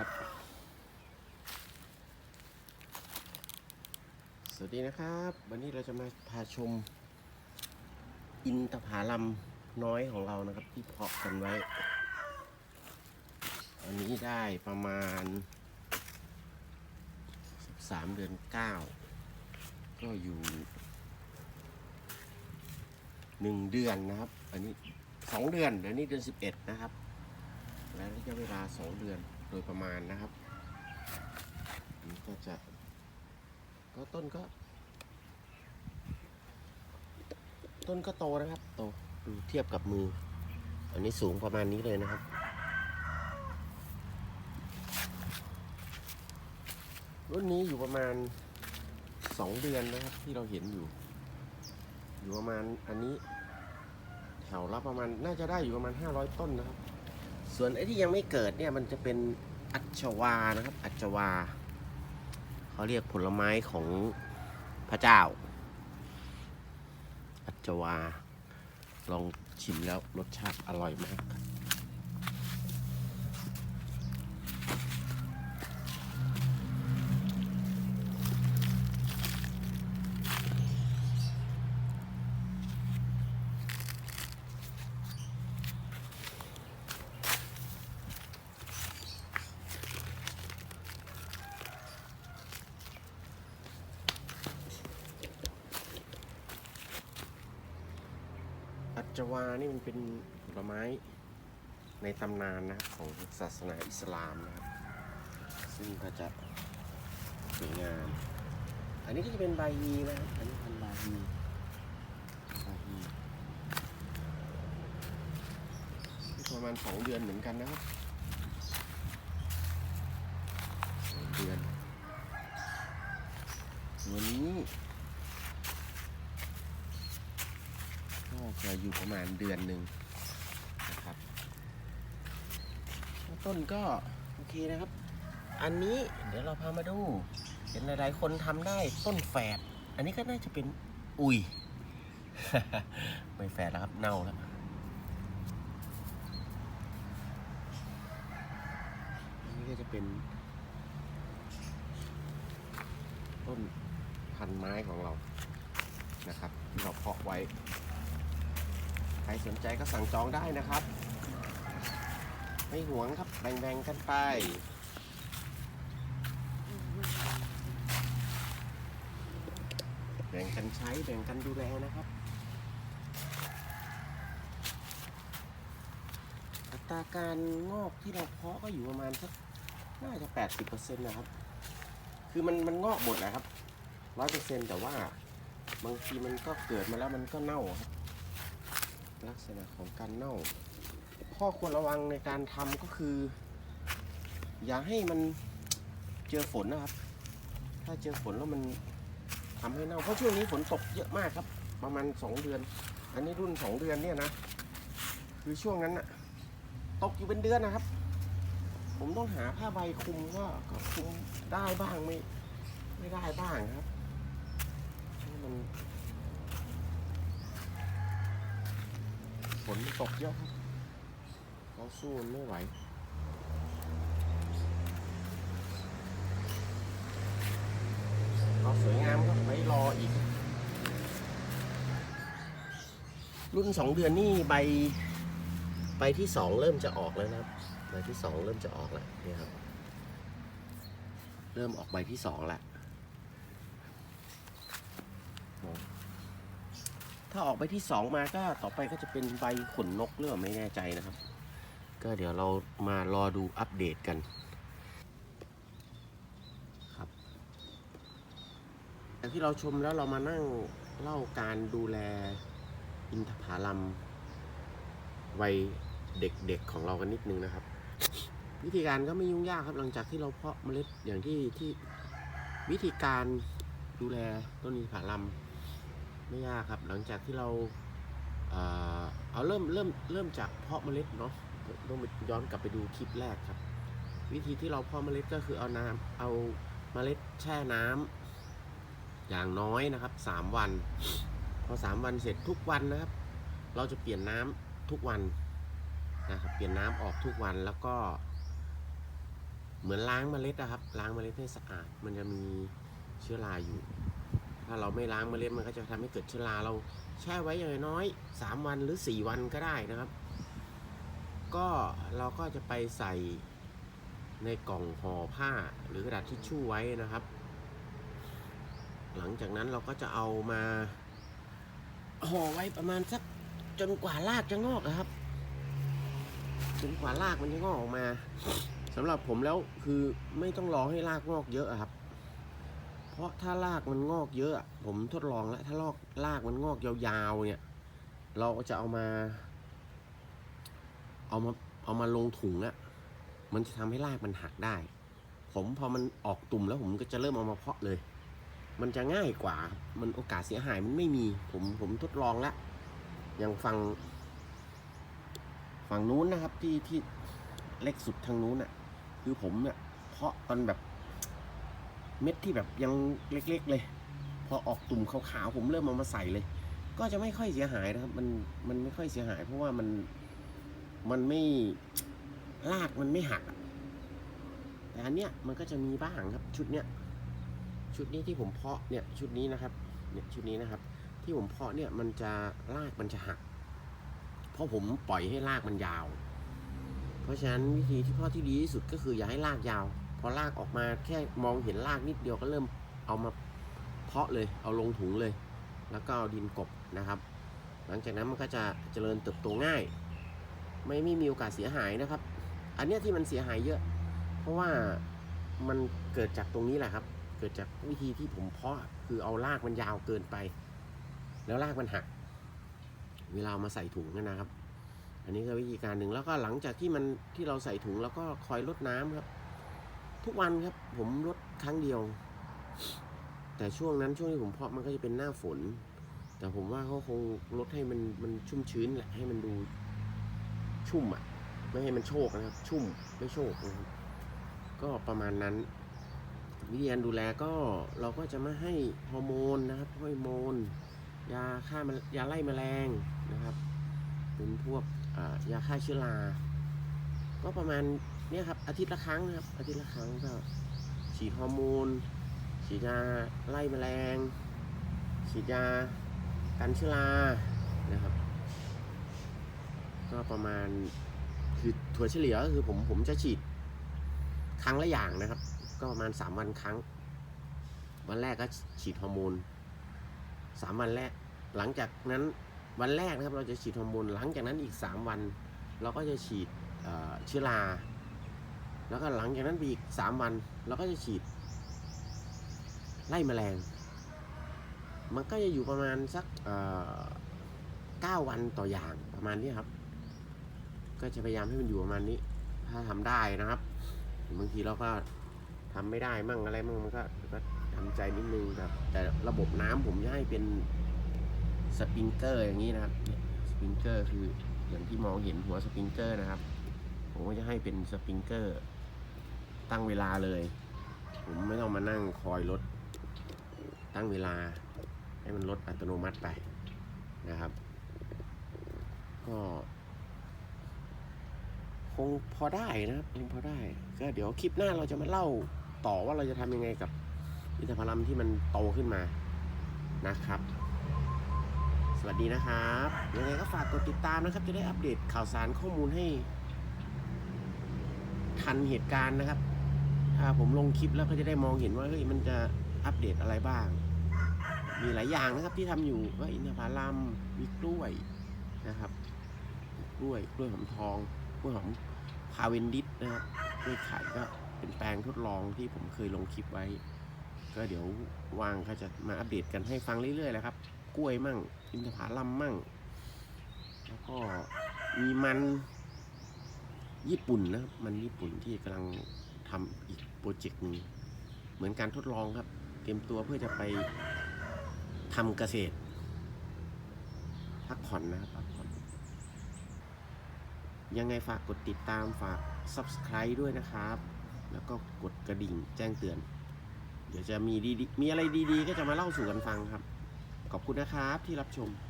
ครับ สวัสดีนะครับ วันนี้เราจะมาพาชม อินทผาลัมน้อยของเรานะครับ ที่เพาะกันไว้ อันนี้ได้ประมาณ 13 เดือน 9 ก็อยู่ 1 เดือนนะครับ อันนี้ 2 เดือน เดี๋ยวนี้เดือน 11 นะครับและระยะเวลา 2 เดือน โดยประมาณนะครับนี่ก็จะ ก็ต้นก็ ต้นก็โตนะครับโตดูเทียบกับมือ อันนี้สูงประมาณนี้เลยนะครับรุ่นนี้อยู่ประมาณ 2 เดือนนะครับที่เราเห็นอยู่ อยู่ประมาณอันนี้ แถวละประมาณน่าจะได้อยู่ประมาณ 500 ต้นนะครับ ส่วนไอ้ที่ยังไม่เกิดเนี่ยมันจะเป็นอัจวานะครับ อัจวาเขาเรียกผลไม้ของพระเจ้า อัจวาลองชิมแล้วรสชาติอร่อยมาก จวานี่มันเป็นผลไม้ในตำนานนะของศาสนาอิสลามนะครับ ซึ่งก็จะสวยงาม อันนี้ก็จะเป็นใบฮีนะครับอันนี้พันธุ์บาฮีบาฮีประมาณสองเดือนเหมือนกันนะครับสองเดือนวันนี้ ก็จะ อยู่ประมาณเดือนหนึ่งนะครับ ต้นก็โอเคนะครับ อันนี้เดี๋ยวเราพามาดู เห็นหลายๆคนทำได้ต้นแฝด อันนี้ก็น่าจะเป็นอุยไม่แฝดแล้วครับเน่าแล้วอันนี้ก็จะเป็น ต้นพันไม้ของเรานะครับที่เราเพาะไว้ รสนใจก็สั่งจองได้นะครับ ไม่หวงครับแบ่งๆกันไป แบ่งกันใช้แบ่งกันดูแลนะครับอัตราการงอกที่เราเพาะก็อยู่ประมาณสักน่าจะ 80%นะครับ คือมันมันงอกหมดแหละครับ 100%แต่ว่าบางทีมันก็เกิดมาแล้วมันก็เน่าครับ ลักษณะของการเน่า ข้อควรระวังในการทำก็คือ อย่าให้มันเจอฝนนะครับ ถ้าเจอฝนแล้วมันทำให้เน่าเพราะช่วงนี้ฝนตกเยอะมากครับ ประมาณ 2 เดือน อันนี้รุ่น 2 เดือนเนี่ยนะ คือช่วงนั้นอะตกอยู่เป็นเดือนนะครับ ผมต้องหาผ้าใบคลุมก็ก็คลุมได้บ้างไม่ไม่ได้บ้างครับให้มัน ฝ นตกเยอะครับเราสู้ไม่ไหวเราสวยงามครับไว้รออีก รุ่นสองเดือนนี่ใบใบที่สองเริ่มจะออกแล้วนะครับใบที่สองเริ่มจะออกแล้วเนี่ครับ เริ่มออกใบที่สองแล้วโอ้ ถ้าออกไปที่สองมาก็ต่อไปก็จะเป็นใบขนนกหรือเปล่าไม่แน่ใจนะครับ ก็เดี๋ยวเรามารอดูอัปเดตกันครับจากที่เราชมแล้วเรามานั่งเล่าการดูแลอินทผลัมวัยเด็กๆของเรากันนิดนึงนะครับ วิธีการก็ไม่ยุ่งยากครับหลังจากที่เราเพาะเมล็ดอย่างที่ที่วิธีการดูแลต้นอินทผลัม ไม่ยากครับ หลังจากที่เราเอาเริ่มเริ่มเริ่มจากเพาะเมล็ดเนาะต้องย้อนกลับไปดูคลิปแรกครับ วิธีที่เราเพาะเมล็ดก็คือเอาน้ำเอาเมล็ดแช่น้ำอย่างน้อยนะครับสามวัน พอสามวันเสร็จทุกวันนะครับ เราจะเปลี่ยนน้ำทุกวันนะครับเปลี่ยนน้ำออกทุกวันแล้วก็ เหมือนล้างเมล็ดนะครับ ล้างเมล็ดให้สะอาด มันจะมีเชื้อราอยู่ ถ้าเราไม่ล้างเมล็ดมันก็จะทำให้เกิดเชื้อราเราแช่ไว้อย่างน้อยสามวันหรือสี่วันก็ได้นะครับ ก็เราก็จะไปใส่ในกล่องห่อผ้าหรือกระดาษทิชชู่ไว้นะครับ หลังจากนั้นเราก็จะเอามาห่อไว้ประมาณสักจนกว่ารากจะงอกอะครับจนกว่ารากมันจะงอกออกมาสำหรับผมแล้วคือไม่ต้องรอให้รากงอกเยอะครับ ราะถ้ารากมันงอกเยอะผมทดลองแล้วถ้ารากรากมันงอกยาวๆเนี่ยเราจะเอามา เอามาเอามาลงถุงอะมันจะทำให้รากมันหักได้ ผมพอมันออกตุ่มแล้วผมก็จะเริ่มเอามาเพาะเลย มันจะง่ายกว่า มันโอกาสเสียหายมันไม่มี ผมผมทดลองแล้วอย่างฟังฝั่งนู้นนะครับที่ที่เล็กสุดทางนู้นอะ คือผมเนี่ยเพาะตอนแบบ เม็ดที่แบบยังเล็กๆเลย พอออกตุ่มขาวๆผมเริ่มเอามาใส่เลย ก็จะไม่ค่อยเสียหายนะครับ มันมันไม่ค่อยเสียหาย เพราะว่ามันมันไม่รากมันไม่หักแต่อันเนี้ยมันก็จะมีบ้างครับชุดเนี้ยชุดนี้ที่ผมเพาะเนี่ยชุดนี้นะครับเนี่ยชุดนี้นะครับ ที่ผมเพาะเนี่ยมันจะรากมันจะหัก เพราะผมปล่อยให้รากมันยาว เพราะฉะนั้นวิธีที่เพาะที่ดีที่สุดก็คืออย่าให้รากยาว พอรากออกมาแค่มองเห็นรากนิดเดียวก็เริ่มเอามาเพาะเลยเอาลงถุงเลย แล้วก็เอาดินกบนะครับ หลังจากนั้นมันก็จะเจริญเติบโตง่าย ไม่ไม่มีโอกาสเสียหายนะครับ อันเนี้ยที่มันเสียหายเยอะ เพราะว่ามันเกิดจากตรงนี้แหละครับ เกิดจากวิธีที่ผมเพาะคือเอารากมันยาวเกินไป แล้วรากมันหัก เวลามาใส่ถุงเนนะครับ อันนี้ก็วิธีการหนึ่งแล้วก็หลังจากที่มันที่เราใส่ถุงแล้วก็คอยลดน้ำครับ ทุกวันครับ ผมลดครั้งเดียว แต่ช่วงนั้นช่วงที่ผมเพาะมันก็จะเป็นหน้าฝน แต่ผมว่าเขาคงลดให้มันมันชุ่มชื้นแหละให้มันดูชุ่มอะไม่ให้มันโชกนะครับ ชุ่มไม่โชกนะครับก็ประมาณนั้น วิธีการดูแลก็เราก็จะไม่ให้ฮอร์โมนนะครับฮอร์โมนยาฆ่าแมลยาไล่แมลงนะครับ เป็นพวก ยาฆ่าเชื้อรา ก็ประมาณเนี้ยครับอาทิตย์ละครั้งนะครับ อาทิตย์ละครั้งก็ฉีดฮอร์โมนฉีดยาไล่แมลง ฉีดยากันเชื้อรานะครับ ก็ประมาณคือถั่วเฉลี่ยก็คือผมผมจะฉีดครั้งละอย่างนะครับ ก็ประมาณสามวันครั้ง วันแรกก็ฉีดฮอร์โมนสามวันแรกหลังจากนั้น วันแรกนะครับเราจะฉีดฮอร์โมนหลังจากนั้นอีกสามวัน เราก็จะฉีดเชื้อรา แล้วก็หลังจากนั้นอีกสามวันเราก็จะฉีด ไล่แมลง มันก็จะอยู่ประมาณสักเก้าวันต่ออย่างประมาณนี้ครับ ก็จะพยายามให้มันอยู่ประมาณนี้ ถ้าทำได้นะครับบางทีเราก็ทำไม่ได้มั่งอะไรมั่งมันก็ก็ทำใจนิดนึงครับแต่ระบบน้ำผมจะให้เป็น สปริงเกอร์อย่างนี้นะครับสปริงเกอร์คืออย่างที่มองเห็นหัวสปริงเกอร์นะครับ ผมก็จะให้เป็นสปริงเกอร์ตั้งเวลาเลย ผมไม่ต้องมานั่งคอยลดตั้งเวลา ให้มันลดอัตโนมัติไปนะครับ ก็คงพอได้นะครับคงพอได้ ก็เดี๋ยวคลิปหน้าเราจะมาเล่าต่อว่าเราจะทำยังไงกับอินทผลัมที่มันโตขึ้นมานะครับ สวัสดีนะครับยังไงก็ฝากกดติดตามนะครับ จะได้อัปเดตข่าวสารข้อมูลให้ ทันเหตุการณ์นะครับ ถ้าผมลงคลิปแล้วก็จะได้มองเห็นว่าเฮ้ยมันจะอัปเดตอะไรบ้าง มีหลายอย่างนะครับที่ทำอยู่ก็อินทผลัมมีกล้วยนะครับกล้วยกล้วยหอมทองกล้วยหอมคาเวนดิสนะครับกล้วยไข่ก็เป็นแปลงทดลองที่ผมเคยลงคลิปไว้ ก็เดี๋ยวว่างก็จะมาอัปเดตกันให้ฟังเรื่อยๆแหละครับ กล้วยมั่ง อินทผลัมมั่ง แล้วก็มีมันญี่ปุ่นนะมันญี่ปุ่นที่กำลังทำอีกโปรเจกต์หนึงเหมือนการทดลองครับ เตรียมตัวเพื่อจะไปทำเกษตรพักผ่อนนะพักผ่อนยังไงฝากกดติดตามฝาก subscribe ด้วยนะครับ แล้วก็กดกระดิ่งแจ้งเตือน เดี๋ยวจะมีดีๆมีอะไรดีๆ ก็จะมาเล่าสู่กันฟังครับ ขอบคุณนะครับที่รับชม